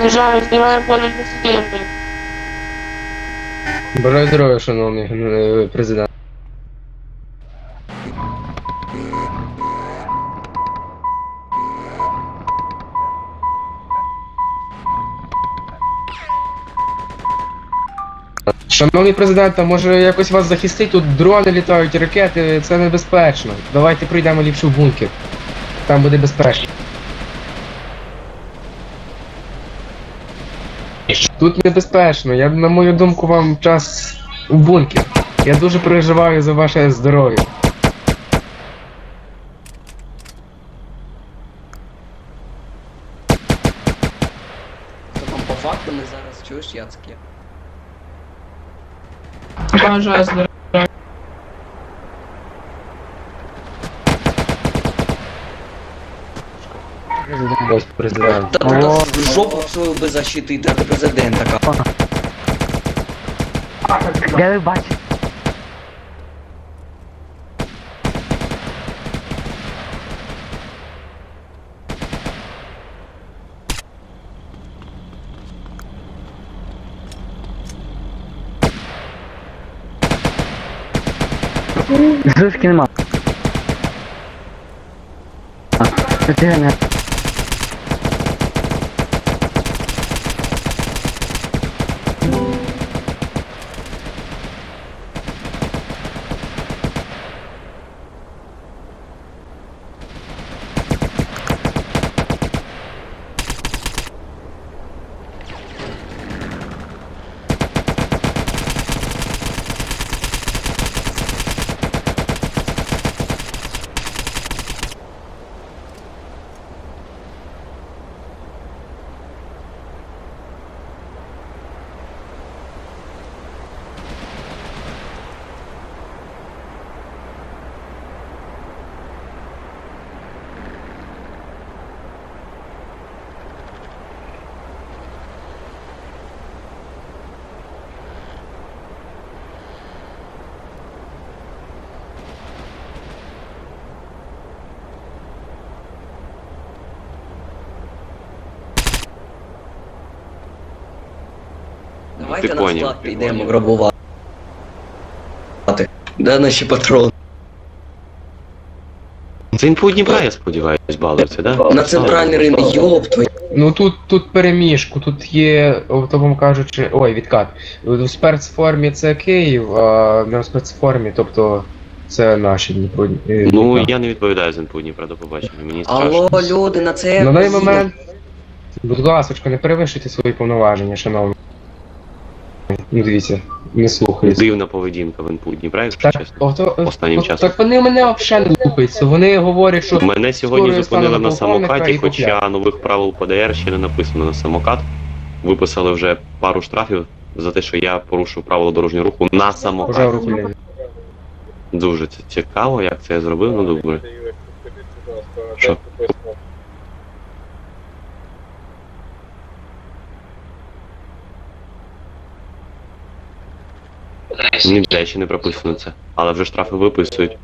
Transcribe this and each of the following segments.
Знижаю, знімаю поле сидіння. Бажаю здоров'я, шановний е, президент. Шановний президент, а може якось вас захистить? Тут дрони літають, ракети, це небезпечно. Давайте прийдемо ліпше в бункер. Там буде безпечно. Тут небезпечно. Я, на мою думку, вам час у бункер. Я дуже переживаю за ваше здоров'я. По факту ми зараз чуєш яцькі. Бажаю здоров'я. Ось президент. Та ти нас в жопу свою би защитити від президента. ка. Я не бачу. Зушки нема. А, це ти Давайте на склад підемо грабувати. Де наші патрони? Це він по Дніпра, я сподіваюсь, балується, да? На центральний ринок, йоп твою. Ну тут тут переміжку, тут є, то вам кажучи, ой, відкат. В спецформі це Київ, а не в спецформі, тобто це наші Дніпро. е, Ну, я не відповідаю за НПУ Дніпра, до побачення, мені страшно. Алло, люди, на це. На даний момент, будь ласка, не перевищуйте свої повноваження, шановні. Ну дивіться, не слухаються. Дивна поведінка в НПУ Дніпра, якщо Так, чесно. ото, Останнім от- часом. так вони мене взагалі не слухаються. Вони говорять, що Мене сьогодні Скоро я зупинили стану на на полковника самокаті, і хоча нових правил ПДР ще не написано на самокат. Виписали вже пару штрафів за те, що я порушив правила дорожнього руху на самокаті. Дуже це цікаво, як це я зробив, ну добре. Що? Ніде ще не прописано це. Але вже штрафи виписують.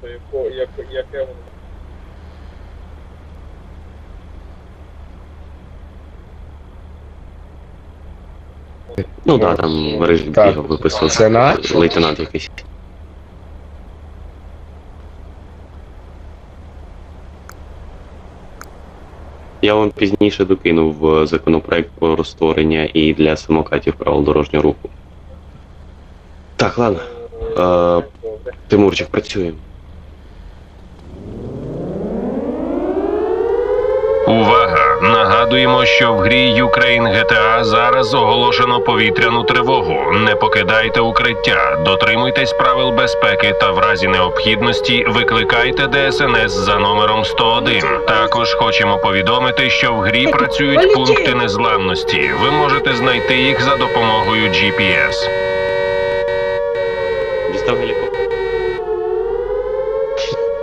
Ну да, там режим Так. бігав, виписував. Це? Лейтенант якийсь. Я вам пізніше докинув е, законопроект про створення і для самокатів правил дорожнього руху. Так, ладно. Е, Тимурчик, працюємо. Увага! Нагадуємо, що в грі Ukraine GTA зараз оголошено повітряну тривогу. Не покидайте укриття, дотримуйтесь правил безпеки та в разі необхідності викликайте ДСНС за номером 101. Також хочемо повідомити, що в грі працюють пункти незламності. Ви можете знайти їх за допомогою GPS. Дістав гелікоптер.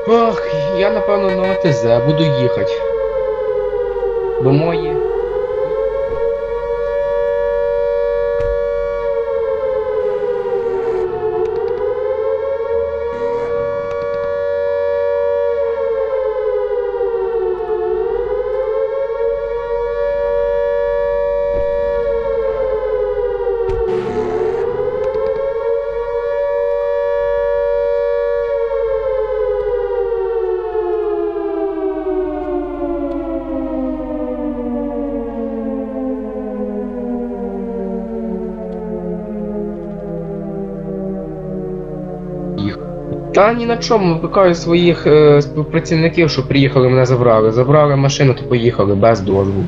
Ох, я напевно на ОТЗ буду їхати. Бо мої. Та ні на чому, викликаю своїх е, співпрацівників, що приїхали, мене забрали. Забрали машину, то поїхали без дозволу.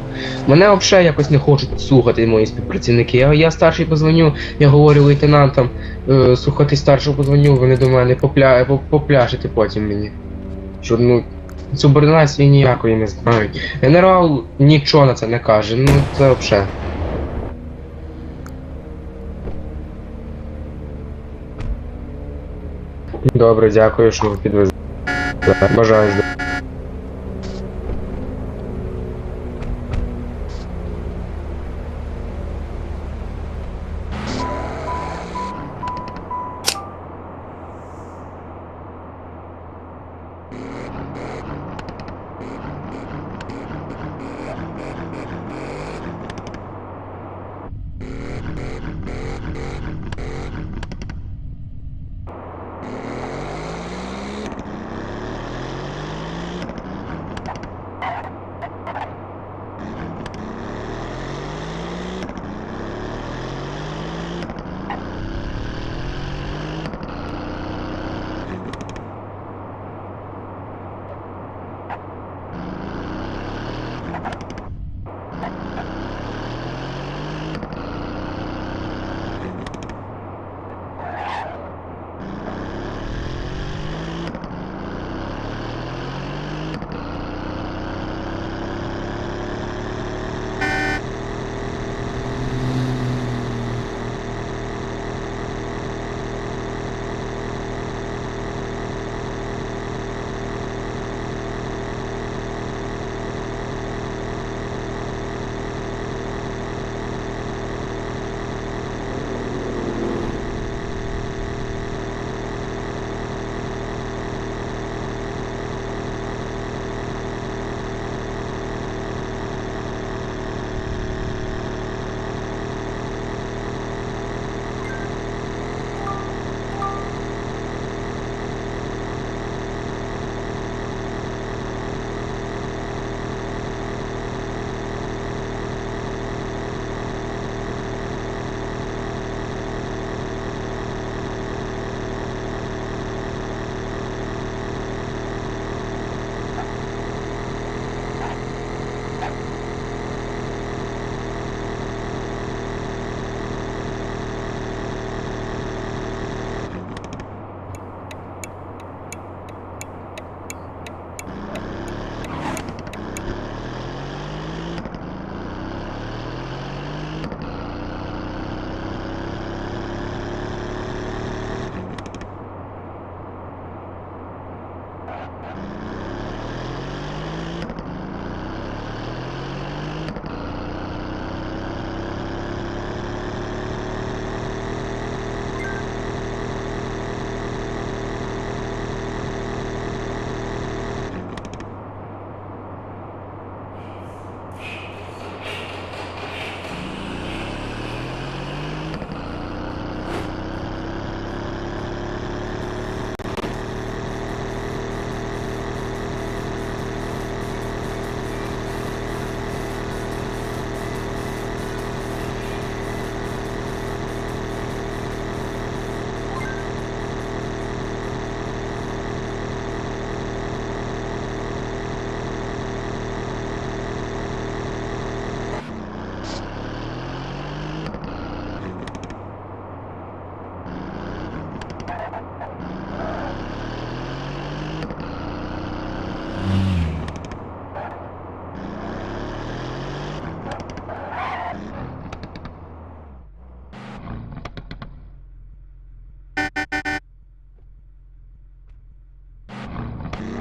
Мене взагалі якось не хочуть слухати мої співпрацівники. Я, я старший позвоню, я говорю лейтенантам, е, слухати старшого позвоню, вони до мене попля, поп- попляшете потім мені. Що ну. Субординації ніякої не знають. Генерал нічого на це не каже, ну це взагалі. Добре, дякую, що ви підвезли. Бажаю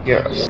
Yes.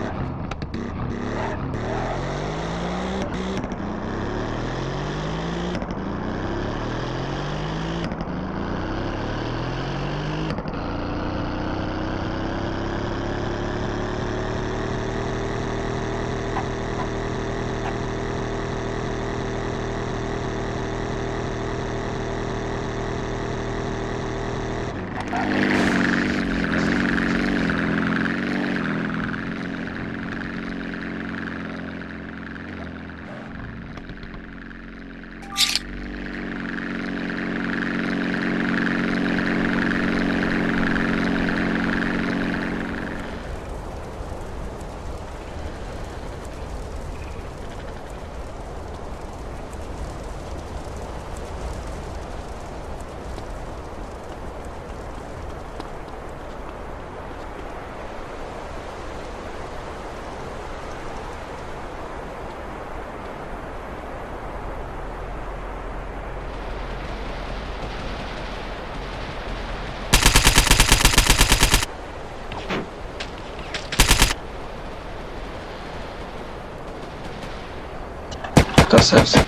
Все, все.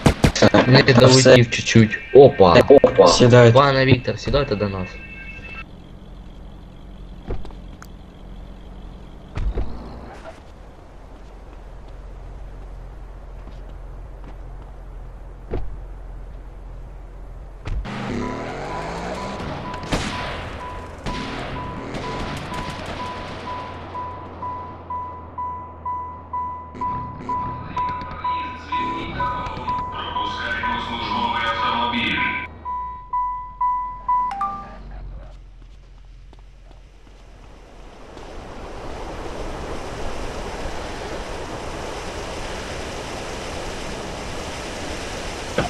Не Все. долетів чуть-чуть. Опа. Опа. Сідайте. Пане Віктор, сідайте до нас.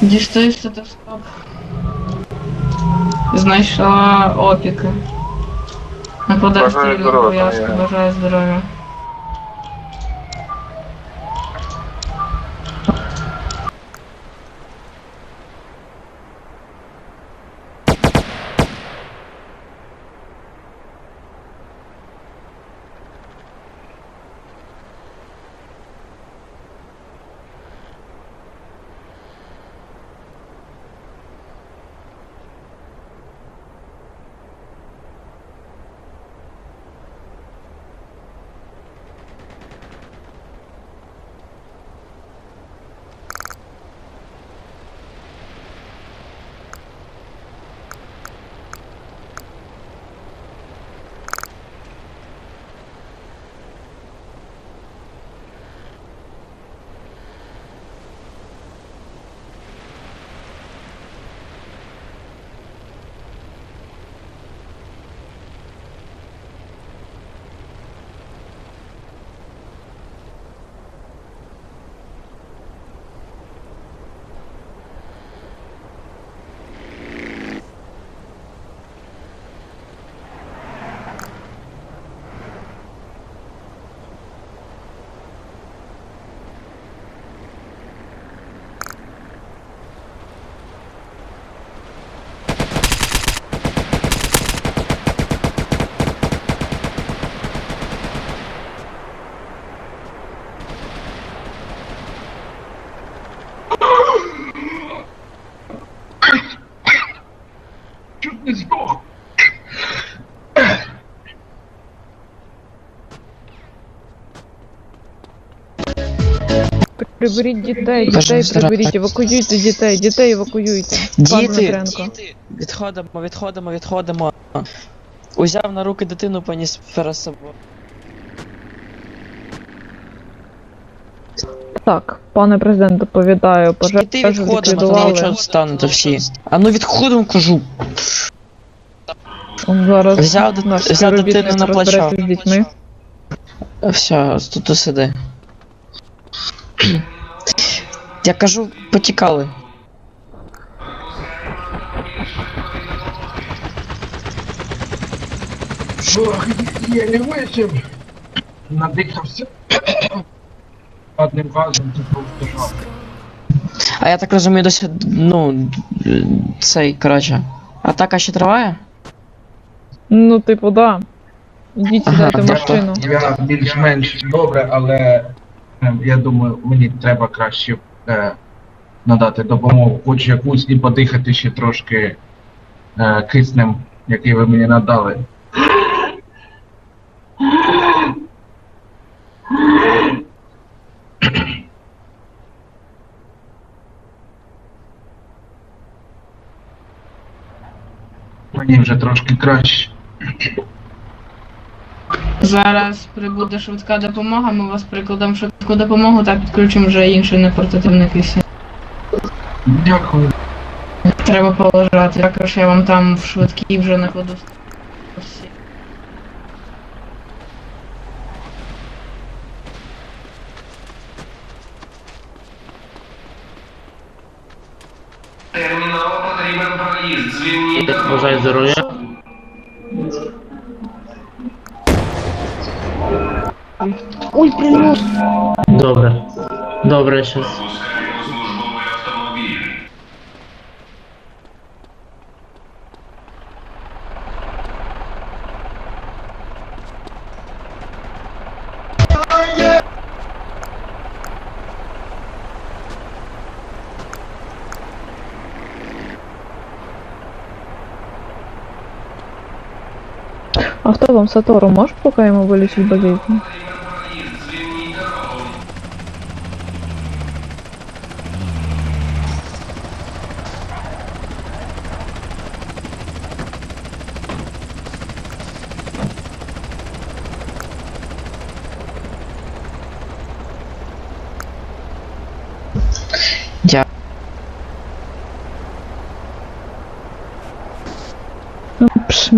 Дістаю стетоскоп. Знайшла опіки. На подастрільну пов'язку, бажаю здоров'я. Приберіть дітей, дітей приберіть, евакуюйте дітей, дітей евакуюйте. Пан Діти, Дмитренко. відходимо, відходимо, відходимо. Узяв на руки дитину, поніс перед собою. Так, пане президент, доповідаю, Діти пожежу відходимо, то ліквідували. нічого всі. А ну відходимо, кажу. Зараз Взяв дит- наш взяв дитину співробітник на плечо. розбереться з дітьми. Все, тут сиди. Я кажу, потікали. Я не вижив. Надихався. Одним газом це просто. А я так розумію, досі, ну, цей, коротше. Атака ще триває? Ну, типу, да. Ідіть Ага, сідайте в я- машину. Я більш-менш добре, але е, я думаю, мені треба краще е, надати допомогу, хоч якусь і подихати ще трошки е, киснем, який ви мені надали. Мені вже трошки краще. Зараз прибуде швидка допомога, ми вас прикладемо в швидку допомогу та підключимо вже інший непортативний кисень. Дякую. Треба полежати. Також я вам там в швидкій вже накладу. Термінал потрібен проїзд. Звільніть. Бажаю здоров'я. добре щас. Пропускаємо а вам Сатору можешь пока ему вилічить болізнь?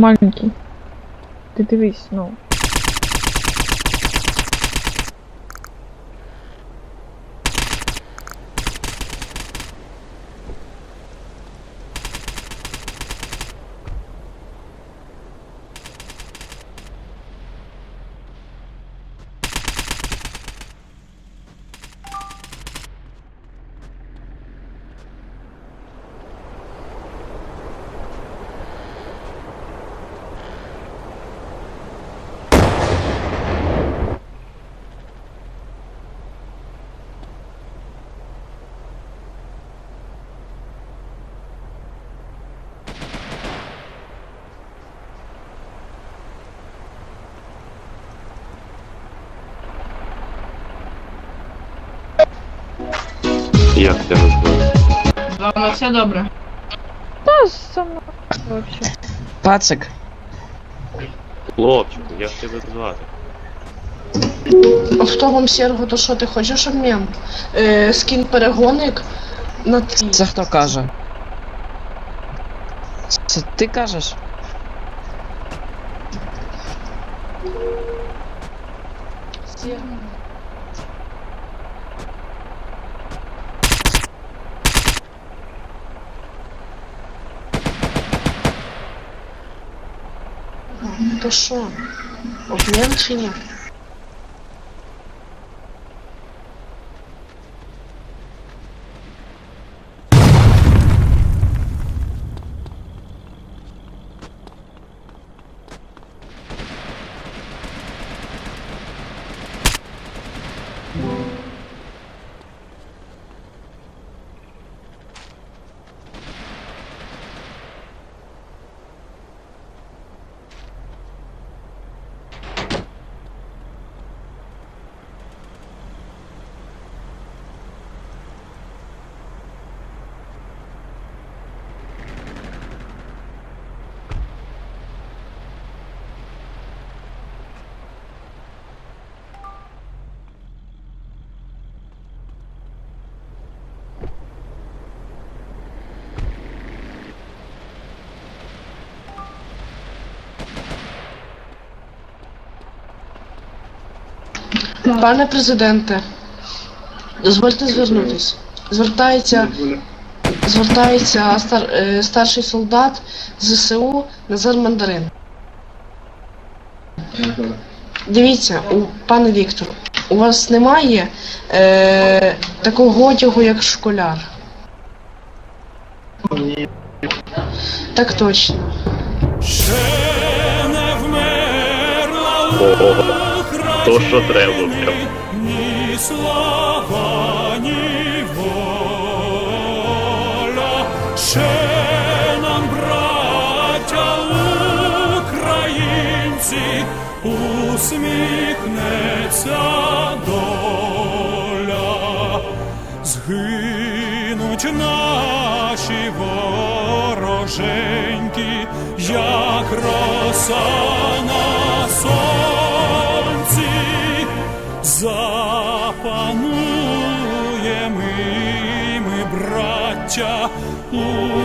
Маленький. Ти дивись, ну. Як тебе звати? З вами все добре. Та сама вообще. Пацик, Хлопчику, як тебе звати? Автогом Серго, то що ти хочеш обмін? Е, скін перегонник на твій. це хто каже? Це ти кажеш? Серго. То що? Пане президенте, дозвольте звернутись. Звертається, звертається стар, е, старший солдат ЗСУ Назар Мандарин. Дивіться, у, пане Віктор, у вас немає е, такого одягу, як школяр. Так точно. Ого, то що треба прям. Ні слава, ні воля, ще нам, браття українці, усміхнеться доля, згинуть наші вороженьки, як роса на сонці, запануємо і ми, браття, у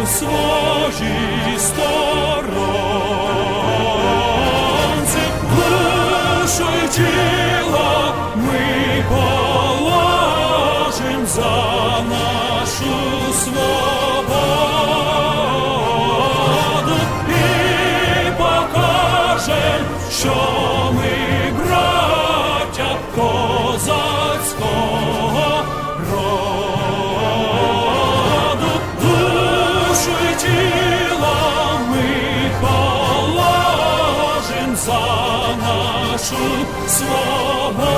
своїй сторонці, душу й тіло ми положим за нашу свободу і покажем, що нашу свободу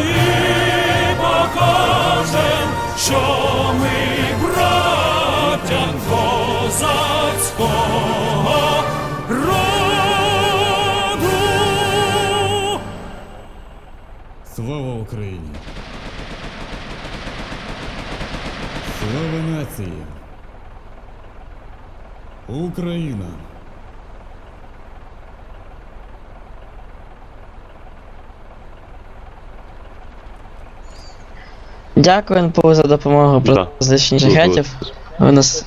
і покажем, що ми браття козацького роду. Слава Україні! Слава нації! Україна! Дякую НПУ за допомогу Да. про знищення Дуже. шахетів. Ви нас.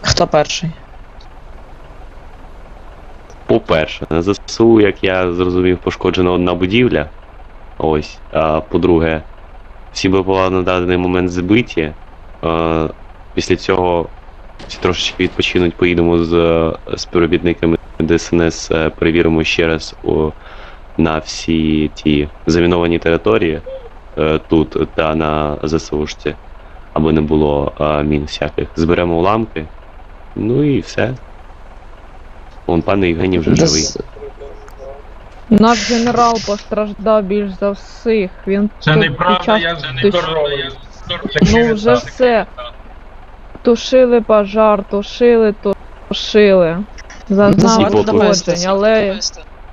Хто перший? По-перше, на ЗСУ, як я зрозумів, пошкоджена одна будівля. Ось. А по-друге, всі БПЛА на даний момент збиті. Е, Після цього всі трошечки відпочинуть, поїдемо з е, співробітниками ДСНС, е, перевіримо ще раз о, на всі ті заміновані території е, тут та на ЗСУшці, аби не було е, мін всяких. Зберемо уламки. Ну і все. Вон пан Євгеній вже живий. Наш генерал постраждав більш за всіх. Він Це тут неправда, під час я за туш- здоровий. Ну вже все. Тушили пожар, тушили, тушили. Зазнав Дозвольте ушкоджень, довести. але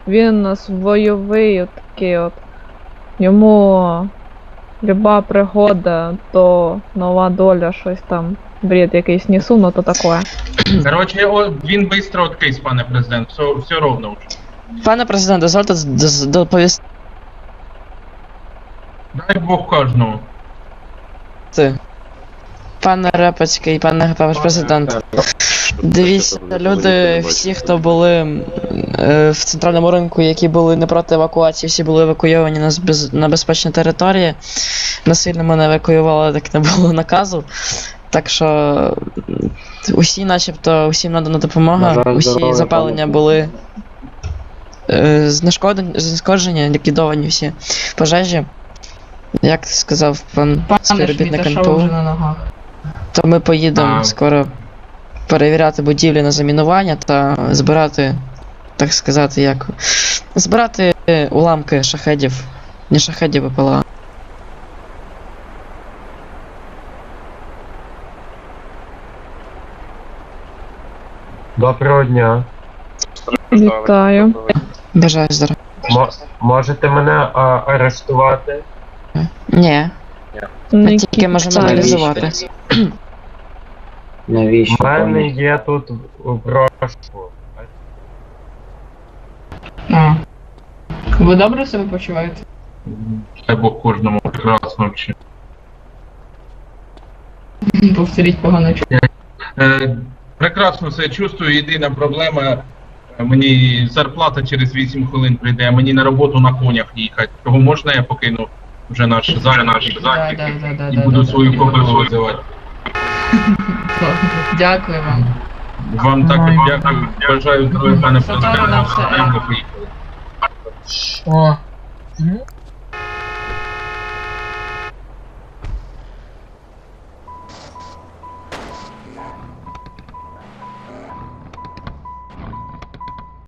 він у нас бойовий, от такий от. Йому люба пригода, то нова доля, щось там, бред якийсь несу, ну то таке. Коротше, о, він швидко откис, пане президент, все, все ровно вже. Пане президент, дозвольте з- доз- доповісти. Дай Бог кожному. Пане Репецький, пане ваш президент. Дивіться, люди, всі, хто були е, в центральному ринку, які були не проти евакуації, всі були евакуйовані на, збез- на безпечні території. Насильно мене евакуювали, так не було наказу. Так що усі, начебто, усім надана допомога, усі запалення були, е, знешкодені, знешкоджені, ліквідовані всі пожежі. Як сказав пан співробітник НПУ, на ногах? То ми поїдемо А. скоро перевіряти будівлі на замінування та збирати, так сказати, як. Збирати уламки шахедів. Не шахедів ВПЛА. Доброго дня. Вітаю. Бажаю здоров'я. Мо- можете мене а, арештувати? Ні, ми Не тільки можемо кидаю. аналізувати. У Навіщо? мене пане? є тут в брошку. А. Ви добре себе почуваєте? Дай Бог кожному прекрасно вчити. Повторіть погано чу. Е, прекрасно себе чувствую. Єдина проблема. е, Мені зарплата через 8 хвилин прийде, а мені на роботу на конях їхати. Того можна я покину вже наш зараз наш захід да, да, да, і да, буду да, свою да. кобилу визивати. Дякую вам. Вам також дякую. Бажаю здоров'я, пане президенте. поїхали. О.